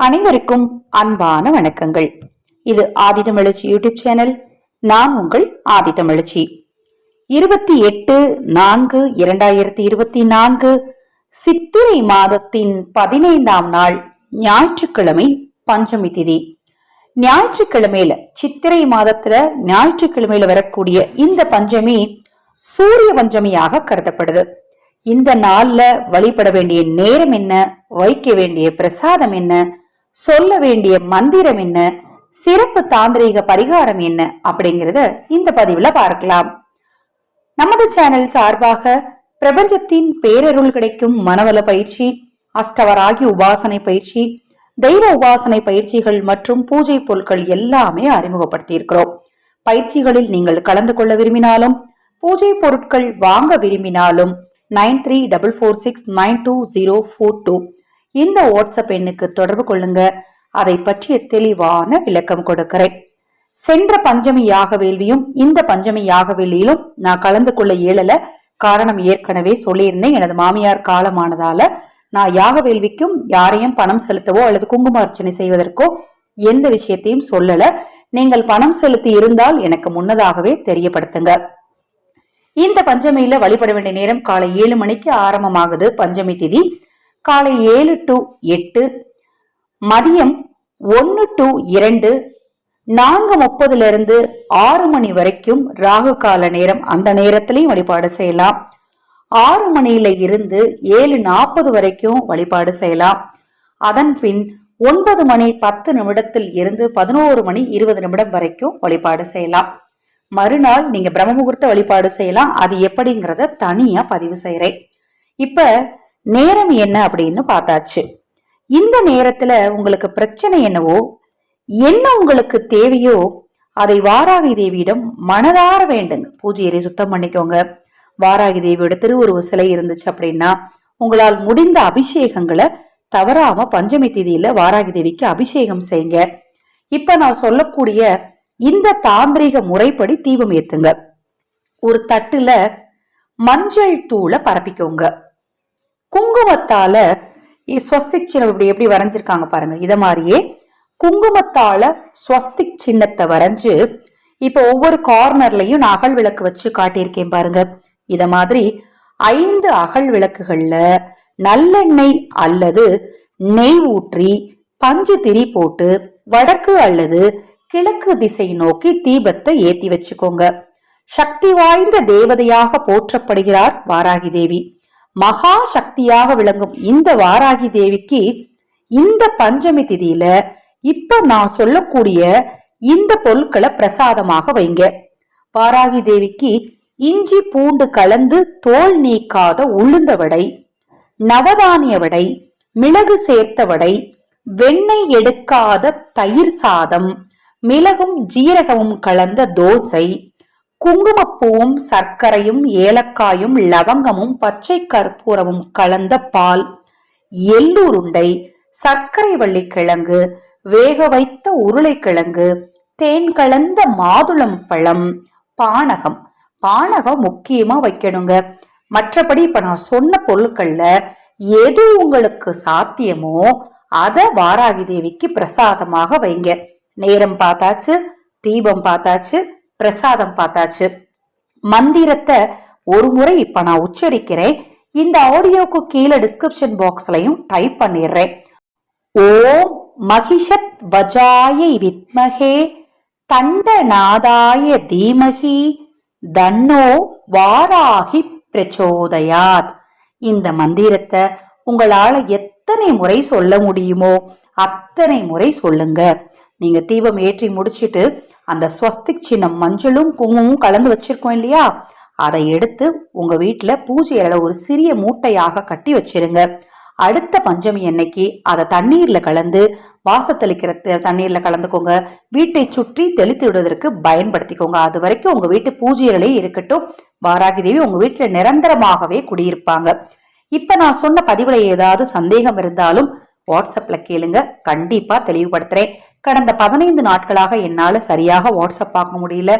அனைவருக்கும் அன்பான வணக்கங்கள். இது ஆதிதமிழச்சி யூடியூப் சேனல் நான் உங்கள் ஆதிதமிழச்சி இருபத்தி எட்டு நான்கு இரண்டாயிரத்தி இருபத்தி நான்கு சித்திரை மாதத்தின் பதினைந்தாம் நாள் ஞாயிற்றுக்கிழமை பஞ்சமி திதி. ஞாயிற்றுக்கிழமையில சித்திரை மாதத்துல ஞாயிற்றுக்கிழமையில வரக்கூடிய இந்த பஞ்சமி சூரிய பஞ்சமியாக கருதப்படுது. இந்த நாள்ல வழிபட வேண்டிய நேரம் என்ன? வைக்க வேண்டிய பிரசாதம் என்ன? சொல்ல வேண்டிய மந்திரம் என்ன? சிறப்பு தாந்திரீக பரிகாரம் என்ன? அப்படிங்கறத இந்த பதிவுல பார்க்கலாம். நமது சேனல் சார்பாக பிரபஞ்சத்தின் பேரருள் கிடைக்கும் மனவள பயிற்சி அஷ்டவராகி உபாசனை பயிற்சி தெய்வ உபாசனை பயிற்சிகள் மற்றும் பூஜை பொருட்கள் எல்லாமே அறிமுகப்படுத்தி இருக்கிறோம் பயிற்சிகளில் நீங்கள் கலந்து கொள்ள விரும்பினாலும் பூஜை பொருட்கள் வாங்க விரும்பினாலும் nine three double four six nine two zero four two இந்த வாட்ஸ்அப் எண்ணுக்கு தொடர்பு கொள்ளுங்க. அதை பற்றிய தெளிவான விளக்கம் கொடுக்கிறேன். சென்ற பஞ்சமி யாக வேள்வியும் இந்த பஞ்சமி யாக வேள்வியிலும் நான் கலந்து கொள்ள இயலல. காரணம் ஏற்கனவே சொல்லியிருந்தேன். எனது மாமியார் காலமானதால நான் யாக வேள்விக்கும் யாரையும் பணம் செலுத்தவோ அல்லது குங்கும அர்ச்சனை செய்வதற்கோ எந்த விஷயத்தையும் சொல்லல. நீங்கள் பணம் செலுத்தி இருந்தால் எனக்கு முன்னதாகவே தெரியப்படுத்துங்க. இந்த பஞ்சமியில வழிபட வேண்டிய நேரம் காலை ஏழு மணிக்கு ஆரம்பமாகுது பஞ்சமி திதி. காலை ஏழு டு எட்டு மதியம் ஒன்று டு இரண்டு நான்கு முப்பதுல இருந்து ஆறு மணி வரைக்கும் ராகு கால நேரம் அந்த நேரத்திலையும் வழிபாடு செய்யலாம். ஆறு மணியில இருந்து ஏழு நாற்பது வரைக்கும் வழிபாடு செய்யலாம். அதன் பின் ஒன்பது மணி பத்து நிமிடத்தில் இருந்து பதினோரு மணி இருபது நிமிடம் வரைக்கும் வழிபாடு செய்யலாம். மறுநாள் நீங்க பிரம்ம முகூர்த்த வழிபாடு செய்யலாம். அது எப்படிங்கிறத தனியா பதிவு செய்யறேன் இப்ப நேரம் என்ன அப்படின்னு பார்த்தாச்சு. இந்த நேரத்துல உங்களுக்கு பிரச்சனை என்னவோ என்ன உங்களுக்கு தேவையோ அதை வாராகி தேவியிடம் மனதார வேண்டுங்க பூஜையறை சுத்தம் பண்ணிக்கோங்க. வாராகி தேவியோட திருவுருவ சிலை இருந்துச்சு அப்படின்னா உங்களால் முடிந்த அபிஷேகங்களை தவறாம பஞ்சமி திதியில வாராகி தேவிக்கு அபிஷேகம் செய்யுங்க. இப்ப நான் சொல்லக்கூடிய இந்த தாந்திரிக முறைப்படி தீபம் ஏத்துங்க. ஒரு தட்டுல மஞ்சள் தூளை பரப்பிக்கோங்க. குங்குமத்தால ஸ்வஸ்திக் சின்னம் இப்படி எப்படி வரைஞ்சிருக்காங்க பாருங்க. இத மாதிரியே குங்குமத்தால ஸ்வஸ்திக் சின்னத்தை வரைஞ்சு இப்போ ஒவ்வொரு கார்னர்லயும் நான் அகல் விளக்கு வச்சு காட்டியிருக்கேன் பாருங்க. இத மாதிரி ஐந்து அகல் விளக்குகள்ல நல்லெண்ணெய் அல்லது நெய் ஊற்றி பஞ்சு திரி போட்டு வடக்கு அல்லது கிழக்கு திசை நோக்கி தீபத்தை ஏத்தி வச்சுக்கோங்க. சக்தி வாய்ந்த தேவதையாக போற்றப்படுகிறார் வாராகி தேவி. மகா சக்தியாக விளங்கும் இந்த வாராகி தேவிக்கு இந்த பஞ்சமி திதியில இப்ப நான் சொல்லக்கூடிய இந்த பொருட்களை பிரசாதமாக வைங்க. வாராகி தேவிக்கு இஞ்சி பூண்டு கலந்து தோல் நீக்காத உளுந்த வடை நவதானிய வடை மிளகு சேர்த்த வடை வெண்ணெய் எடுக்காத தயிர் சாதம் மிளகும் ஜீரகமும் கலந்த தோசை குங்குமப்பூவும் சர்க்கரையும் ஏலக்காயும் லவங்கமும் பச்சை கற்பூரமும் கலந்த பால் எள்ளுருண்டை சர்க்கரை வள்ளிக்கிழங்கு வேக வைத்த உருளைக்கிழங்கு தேன் கலந்த மாதுளம் பழம் பானகம். பானகம் முக்கியமா வைக்கணுங்க. மற்றபடி இப்ப நான் சொன்ன பொருட்கள்ல எது உங்களுக்கு சாத்தியமோ அத வாராகி தேவிக்கு பிரசாதமாக வைங்க. நேரம் பார்த்தாச்சு தீபம் பார்த்தாச்சு பிரசாதம் பார்த்தாச்சு. மந்திரத்தை ஒரு முறை இப்ப நான் உச்சரிக்கிறேன். இந்த ஆடியோக்கு கீழே டிஸ்கிரிப்ஷன் பாக்ஸ்லையும் டைப் பண்ணிடுறேன். ஓம் மகிஷத் வஜாயை வித்மகே தண்டநாதாய தீமகி தன்னோ வாராகி பிரச்சோதயாத். இந்த மந்திரத்தை உங்களால எத்தனை முறை சொல்ல முடியுமோ அத்தனை முறை சொல்லுங்க. நீங்க தீபம் ஏற்றி முடிச்சிட்டு அந்த ஸ்வஸ்திக் சின்னம் மஞ்சளும் குங்குமமும் கலந்து வச்சிருக்கோம் இல்லையா? அதை எடுத்து உங்க வீட்டில் பூஜை ஒரு சிறிய மூட்டையாக கட்டி வச்சிருங்க. அடுத்த பஞ்சமி அன்னைக்கு அதை தண்ணீர்ல கலந்து வாசத்தளிக்கிற த- தண்ணீர்ல கலந்துக்கோங்க. வீட்டை சுற்றி தெளித்து விடுவதற்கு பயன்படுத்திக்கோங்க. அது வரைக்கும் உங்க வீட்டு பூஜையிலே இருக்கட்டும். வாராகி தேவி உங்க வீட்டில் நிரந்தரமாகவே குடியிருப்பாங்க. இப்ப நான் சொன்ன பதிவுல ஏதாவது சந்தேகம் இருந்தாலும் வாட்ஸ்அப்ல கேளுங்க. கண்டிப்பா தெளிவுபடுத்துறேன். கடந்த பதினைந்து நாட்களாக என்னால சரியாக வாட்ஸ்அப் பார்க்க முடியல.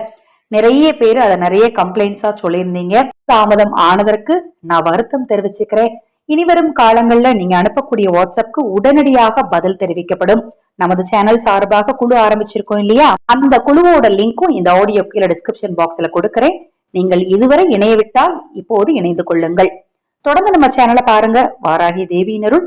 நிறைய பேர் அதை நிறைய கம்ப்ளைண்ட்ஸாக சொல்லியிருந்தீங்க. தாமதம் ஆனதற்கு நான் வருத்தம் தெரிவிச்சுக்கிறேன். இனிவரும் காலங்கள்ல நீங்க அனுப்பக்கூடிய வாட்ஸ்அப்க்கு உடனடியாக பதில் தெரிவிக்கப்படும். நமது சேனல் சார்பாக குழு ஆரம்பிச்சிருக்கோம் இல்லையா? அந்த குழுவோட லிங்க்கும் இந்த ஆடியோ கீழே டிஸ்கிரிப்ஷன் பாக்ஸ்ல கொடுக்குறேன். நீங்கள் இதுவரை இணையவிட்டால் இப்போது இணைந்து கொள்ளுங்கள். தொடர்ந்து நம்ம சேனலை பாருங்க. வாராகி தேவியினருள்